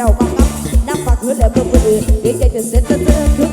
ดาวบังคับนั่งปากพื้นแล้วเมื่อคนอื่นดีใจจนเส้นเธอคือ